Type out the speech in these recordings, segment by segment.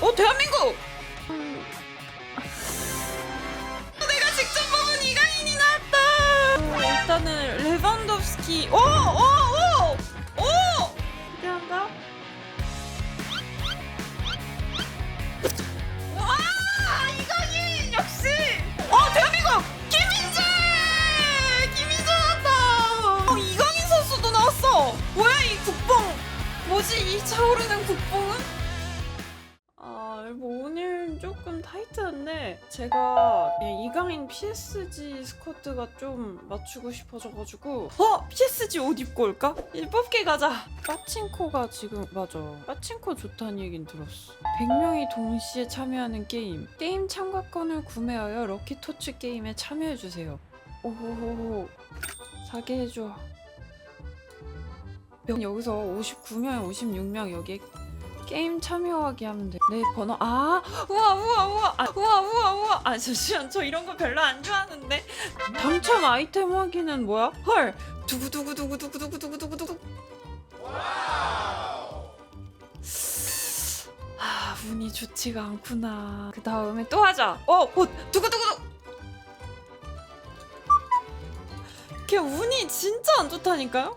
어 대한민국! 내가 직접 뽑은 이강인이 나왔다. 일단은 레반덥스키. 오, 오, 오, 오. 기대한다. 어, 어, 뭐지 이 차오르는 국뽕은? 좀 타이트한데 제가 이강인 PSG 스커트가 좀 맞추고 싶어져가지고 어! PSG 옷 입고 올까? 일 뽑기 가자! 빠친코가 지금 맞아 빠친코 좋다는 얘긴 들었어 100명이 동시에 참여하는 게임 게임 참가권을 구매하여 럭키토치 게임에 참여해주세요 오호호호 사게 해줘 여기서 59명, 56명 여기 게임 참여하기 하면 돼. 내 번호 아 우와 우와 우와 아, 우와 우와 우와 아 잠시만 저 이런 거 별로 안 좋아하는데 당첨 아이템 확인은 뭐야? 헐 두구 두구 두구 두구 두구 두구 두구 두구 아 운이 좋지가 않구나. 그 다음에 또 하자. 어곧 두구 두구 두. 걔 운이 진짜 안 좋다니까요?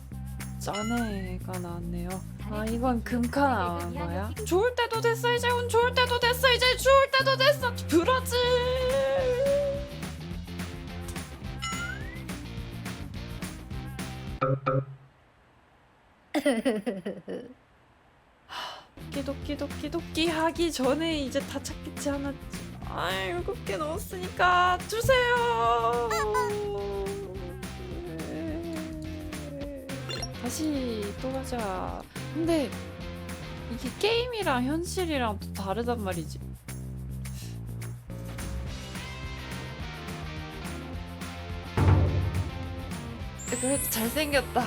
짠해가 나왔네요. 아 이건 금카 나온 거야? 좋을 때도 됐어 이제 운 좋을 때도 됐어 이제 좋을 때도 됐어 브라질. 도끼 도끼 도끼 하기 전에 이제 다 찾겠지 않았지? 아 일곱 개 넣었으니까 주세요. 다시 또 가자. 근데 이게 게임이랑 현실이랑 또 다르단 말이지. 그래도 잘생겼다.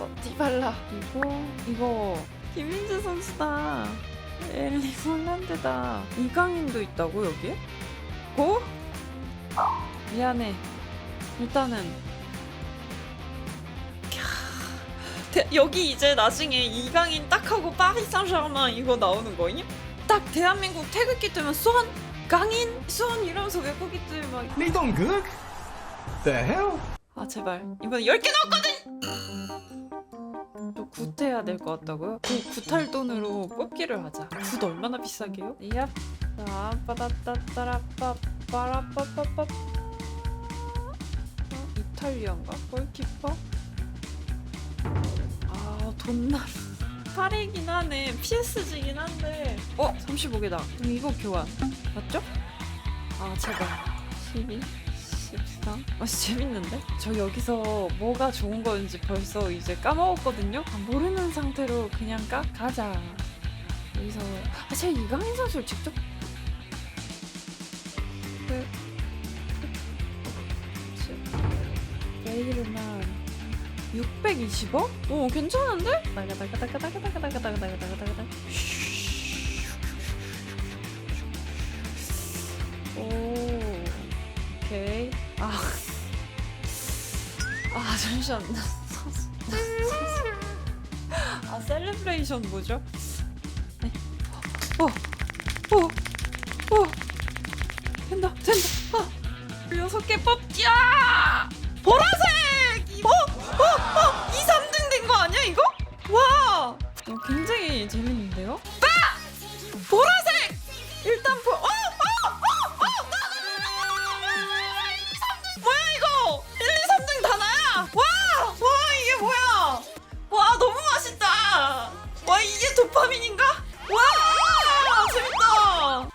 어 디 발라? 이거 이거 김민재 선수다. 엘리 홀란드다. 이강인도 있다고 여기에? 고? 미안해. 일단은 대, 여기 이제 나중에 이강인 딱 하고 파리 상샤르만 이거 나오는 거니? 딱 대한민국 태극기 뜨면 수원 강인 수원 이러면서 외국인들 막 리동극? The hell? 아 제발 이번에 10개 넣었거든! 또 굿해야 될 것 같다고요? 그 굿할 돈으로 뽑기를 하자 굿 얼마나 비싸게요? 이야, 아, 빠다따따라빠 빠라빠빠빠 이탈리안가? 골키퍼? 아 돈나루 파리긴 하네 PSG긴 한데 어? 35개다 그럼 이거 교환 맞죠? 아 제발 12 13 아 재밌는데? 저 여기서 뭐가 좋은 건지 벌써 이제 까먹었거든요? 아, 모르는 상태로 그냥 까? 가자 여기서 아 제가 이강인 선수를 직접 620원? 오 괜찮은데? 오 오케이 아, 아 잠시만 아 셀레브레이션 뭐죠? 오! 오! 오! 된다 된다 아! 6개 뽑기야! 보라색! 어, 굉장히 재밌는데요? 빠! 보라색! 일단 보... 어! 어! 어! 어! 나! 뭐야 이거! 1, 2, 3등 다 나야! 와! 와 이게 뭐야! 와 너무 맛있다! 와 이게 도파민인가? 와! 재밌다!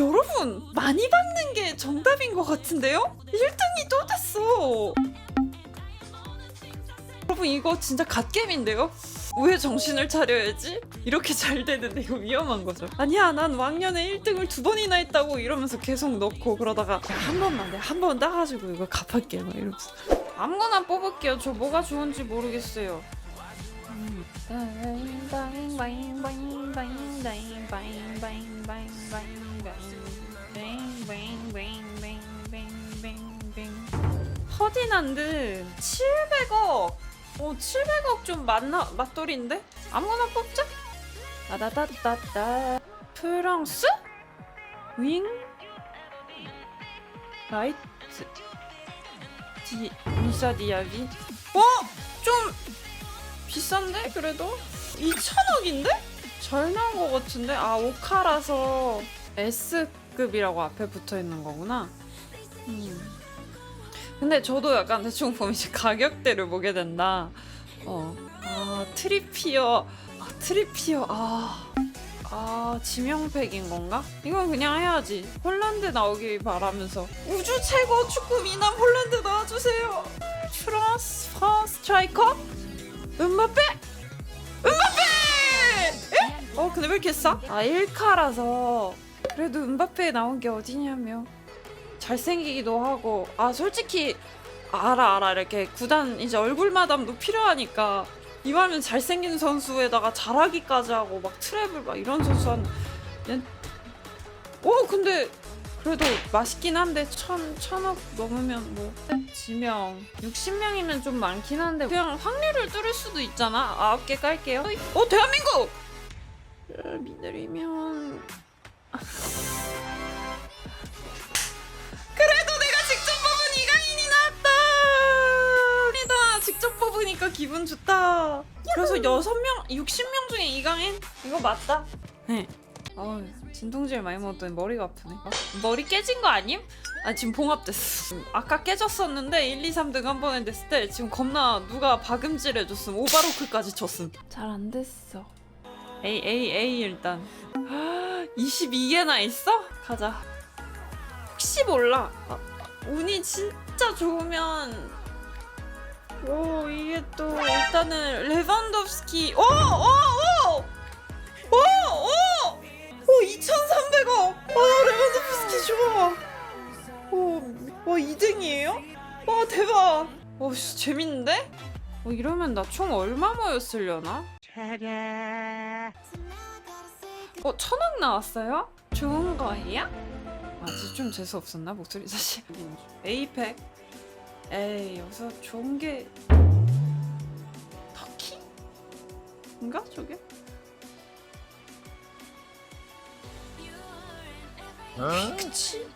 여러분 많이 받는 게 정답인 것 같은데요? 여러분 이거 진짜 갓겜인데요? 왜 정신을 차려야지? 이렇게 잘 되는데 이거 위험한 거죠. 아니야, 난 왕년에 1등을 두 번이나 했다고 이러면서 계속 넣고 그러다가 야, 한 번만 내가 한 번 따가지고 이거 갚을게 막 이러면서 아무거나 뽑을게요. 저 뭐가 좋은지 모르겠어요. 허디난드 700억. 어 700억 좀 맞나 맞돌인데? 아무거나 뽑자. 따다다다다. 프랑스? 윙? 라이트? 디 미사 디아비? 어? 좀 비싼데 그래도? 2천억인데? 잘 나온 것 같은데? 아 오카라서 S급이라고 앞에 붙어 있는 거구나. 음. 근데 저도 약간 대충 보면 이제 가격대를 보게 된다. 어. 아, 트리피어. 아, 트리피어. 아. 아, 지명팩인 건가? 이건 그냥 해야지. 홀란드 나오길 바라면서. 우주 최고 축구 미남 홀란드 나와주세요. 프랑스, 프랑스 스트라이커? 음바페? 음바페! 에? 어, 근데 왜 이렇게 싸? 아, 1카라서. 그래도 음바페 나온 게 어디냐며. 잘생기기도 하고 아 솔직히 알아 알아. 이렇게 구단 이제 얼굴 마담도 필요하니까 이왕이면 잘생긴 선수에다가 잘하기까지 하고 막 트래블 막 이런 선수 한 얘- 오 근데 그래도 맛있긴 한데 천 천억 넘으면 뭐 지명. 60명이면 좀 많긴 한데 그냥 확률을 뚫을 수도 있잖아. 아홉 개 깔게요. 어 대한민국! 어, 미들이면 직접 뽑으니까 기분 좋다. 그래서 여섯 명, 60명 중에 이강인 이거 맞다. 네. 어, 진통제를 많이 먹었더니 머리가 아프네. 어? 머리 깨진 거 아님? 아 지금 봉합됐어. 아까 깨졌었는데 1, 2, 3등 한 번에 됐을 때 지금 겁나 누가 박음질 해줬음. 오바로크까지 쳤음. 잘 안 됐어. A A A 일단. 22개나 있어? 가자. 혹시 몰라. 아, 운이 진짜 좋으면 오 이게 또 일단은 레반도프스키 오 오 오 오 오 오 2,300억. 아 레반도프스키 좋아. 오 와 2등이에요? 와 대박. 오 씨 재밌는데? 어, 이러면 나 총 얼마 모였으려나? 어 천억 나왔어요? 좋은 거예요? 아직 좀 재수 없었나 목소리 사실. 에이펙. 에이 여기서 좋은 게 인가 저게? 그치?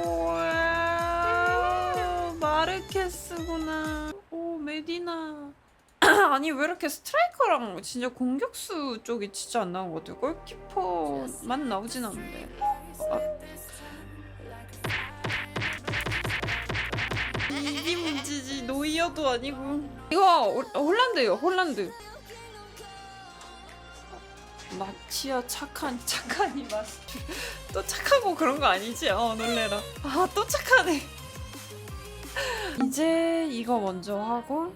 우와, 마르케스구나. 오 메디나. 아니 왜 이렇게 스트라이커랑 진짜 공격수 쪽이 진짜 안 나온 것 같아요. 골키퍼만 나오진 않는데. 아. 이게 문제지 노이어도 아니고 이거 홀- 홀란드예요 홀란드 마치아 착한 착하니 마스터 또 착하고 그런 거 아니지? 어 놀래라. 아 또 착하네. 이제 이거 먼저 하고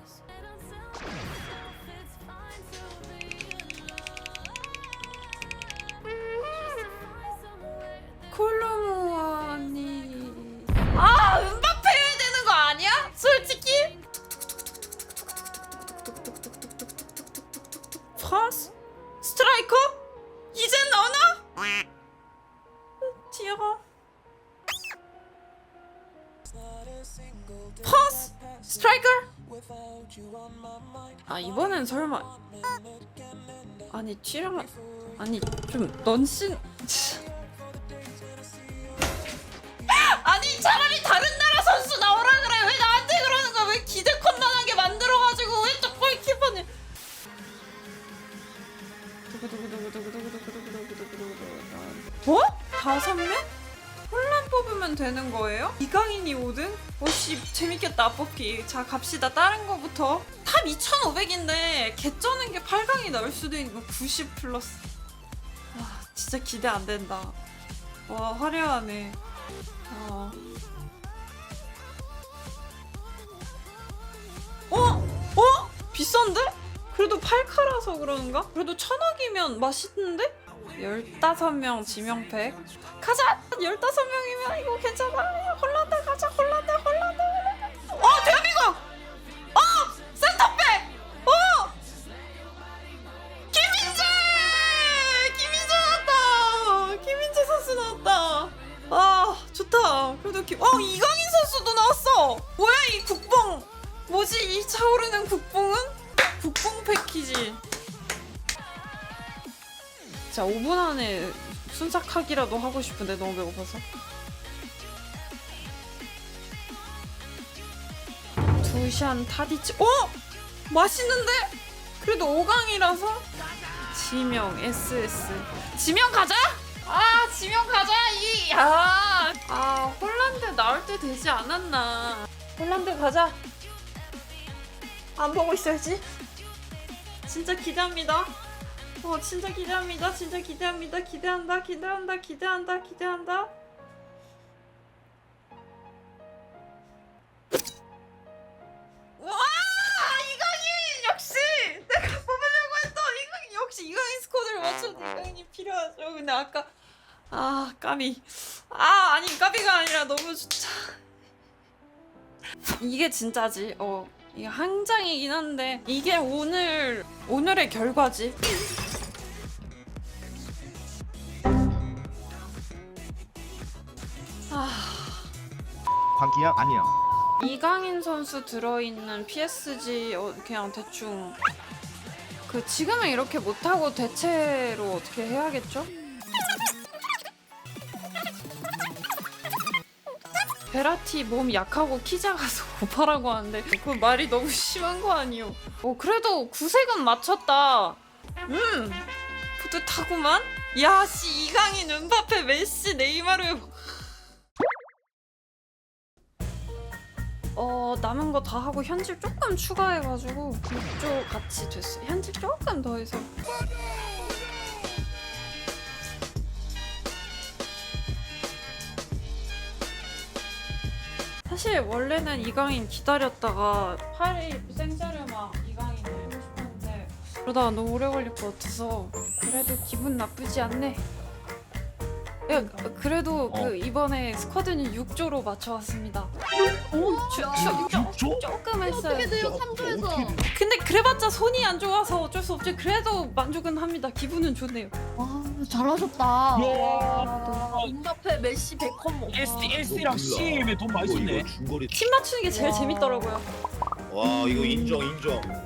프랑스? 스트라이커? 아 이번엔 설마. 아니 티랑 아니 좀 넌신. 아니 차라리 다른 나라 선수 나오라 그래. 왜 나한테 그러는 거야? 왜 기대컨만하게 만들어가지고 왜또 골키퍼는 어? 다섯 명? 뽑으면 되는 거예요? 이강인이 5등? 오씨 재밌겠다 뽑기 자 갑시다 다른 거부터 탑 2,500인데 개쩌는 게 8강이 나올 수도 있고 90 플러스 와 진짜 기대 안 된다 와 화려하네 어. 어? 어? 비싼데? 그래도 8카라서 그런가? 그래도 천억이면 맛있는데? 15명 지명팩 가자! 15명이면 이거 괜찮아 홀란다 가자 홀란다 홀란다 어 대한민국! 어! 센터백! 어! 김민재! 김민재 나왔다! 김민재 선수 나왔다 아 좋다 그래도 김... 어 이강인 선수도 나왔어 뭐야 이 국뽕 뭐지 이 차오르는 국뽕은? 국뽕 패키지 자 5분 안에 순삭하기라도 하고 싶은데 너무 배고파서. 두샨 타디치. 어? 맛있는데? 그래도 5강이라서? 지명 SS 지명 가자? 아 지명 가자 이 아, 아 홀란드 나올 때 되지 않았나. 홀란드 가자. 안 보고 있어야지. 진짜 기대합니다 어 진짜 기대합니다. 진짜 기대합니다. 기대한다. 기대한다. 기대한다. 기대한다. 와 이강인 역시 내가 뽑으려고 했던 이강인 역시 이강인 스쿼드를 맞춰도 이강인이 필요하죠. 근데 아까 아 까비. 아 아니 까비가 아니라 너무 좋다. 이게 진짜지? 어 이게 한 장이긴 한데 이게 오늘 오늘의 결과지 광기야 아니야. 이강인 선수 들어있는 PSG 어, 그냥 대충 그 지금은 이렇게 못하고 대체로 어떻게 해야겠죠? 베라티 몸 약하고 키 작아서 오파라고 하는데 그 말이 너무 심한 거 아니요? 어 그래도 구색은 맞췄다. 음 뿌듯하구만. 야씨 이강인, 은바페, 메시, 네이마르 어 남은 거 다 하고 현질 조금 추가해가지고 이쪽 같이 됐어. 현질 조금 더 해서. 사실 원래는 이강인 기다렸다가 파리 생자르마 이강인 해고 싶었는데 그러다가 너무 오래 걸릴 것 같아서 그래도 기분 나쁘지 않네. 야, 그래도 어. 그 이번에 스쿼드는 6조로 맞춰왔습니다. 주, 주, 조? 조금 했어요. 어떻게 돼요? 3조에서. 근데 그래봤자 손이 안 좋아서 어쩔 수 없지. 그래도 만족은 합니다. 기분은 좋네요. 와 잘하셨다. 임바페, 메시, 베컴. 와. SD, SD랑 CM에 돈 많이 썼네. 이거 중거리 팀 맞추는 게 제일 와. 재밌더라고요. 와 이거 인정 인정